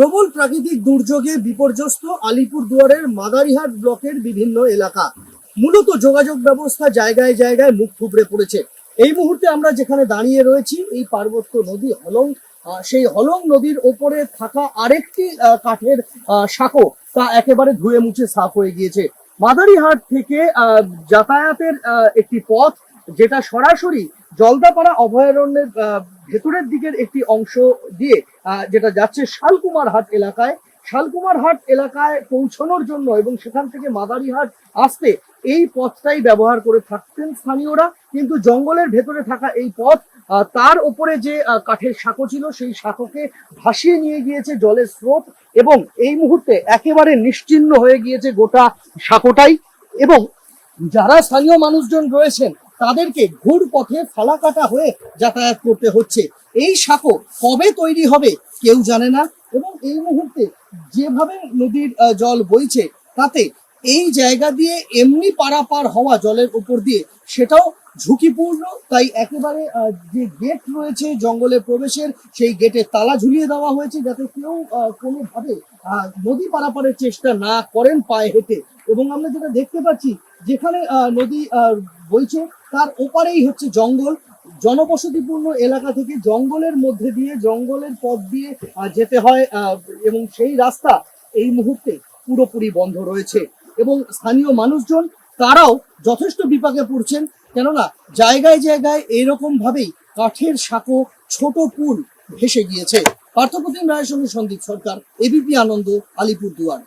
প্রবল প্রাকৃতিক দুর্যোগে বিপর্যস্ত আলিপুরদুয়ারের মাদারিহাট ব্লকের বিভিন্ন এলাকা। মূলত যোগাযোগ ব্যবস্থা জায়গায় জায়গায় মুখ থুবড়ে পড়েছে। এই মুহূর্তে আমরা যেখানে দাঁড়িয়ে রয়েছি, এই পার্বত্য নদী হলং সেই হলং নদীর ওপরে থাকা আরেকটি কাঠের সাঁকো, তা একেবারে ধুয়ে মুছে সাফ হয়ে গিয়েছে। মাদারিহাট থেকে যাতায়াতের একটি পথ, যেটা সরাসরি জলদাপাড়া অভয়ারণ্যের ভেতরের দিকের একটি অংশ দিয়ে যেটা যাচ্ছে শালকুমার হাট এলাকায়। শালকুমার হাট এলাকায় পৌঁছানোর জন্য এবং সেখান থেকে মাদারিহাট আসতে এই পথটাই ব্যবহার করে থাকতেন স্থানীয়রা। কিন্তু জঙ্গলের ভেতরে থাকা এই পথ তার উপরে যে কাঠের সাঁকো ছিল, সেই সাঁকোকে ভাসিয়ে নিয়ে গিয়েছে জলের স্রোত এবং এই মুহূর্তে একেবারে নিশ্চিহ্ন হয়ে গিয়েছে গোটা সাঁকোটাই। এবং যারা স্থানীয় মানুষজন রয়েছেন তাদেরকে ঘুর পথে ফালাকাটা হয়ে যাতায়াত করতে হচ্ছে। এই সাঁকো কবে তৈরি হবে কেউ জানে না এবং এই মুহূর্তে যেভাবে নদীর জল বইছে, তাতে এই জায়গা দিয়ে এমনি পারাপার হওয়া জলের উপর দিয়ে সেটাও ঝুঁকিপূর্ণ। তাই একেবারে যে গেট রয়েছে জঙ্গলে প্রবেশের, সেই গেটে তালা ঝুলিয়ে দেওয়া হয়েছে যাতে কেউ কোনোভাবে নদী পারাপারের চেষ্টা না করেন পায়ে হেঁটে। এবং আমরা যেটা দেখতে পাচ্ছি, যেখানে নদী বইছে তার ওপারেই হচ্ছে জঙ্গল, জনবসতিপূর্ণ এলাকা থেকে জঙ্গলের মধ্যে দিয়ে, জঙ্গলের পথ দিয়ে যেতে হয় এবং সেই রাস্তা এই মুহূর্তে পুরোপুরি বন্ধ রয়েছে। এবং স্থানীয় মানুষজন, তারাও যথেষ্ট বিপাকে পড়ছেন, কেননা জায়গায় জায়গায় এরকম ভাবেই কাঠের সাঁকো, ছোট পুল ভেসে গিয়েছে। পার্থপ্রতিম রায়ের সঙ্গে সন্দীপ সরকার, এবিপি আনন্দ, আলিপুরদুয়ার।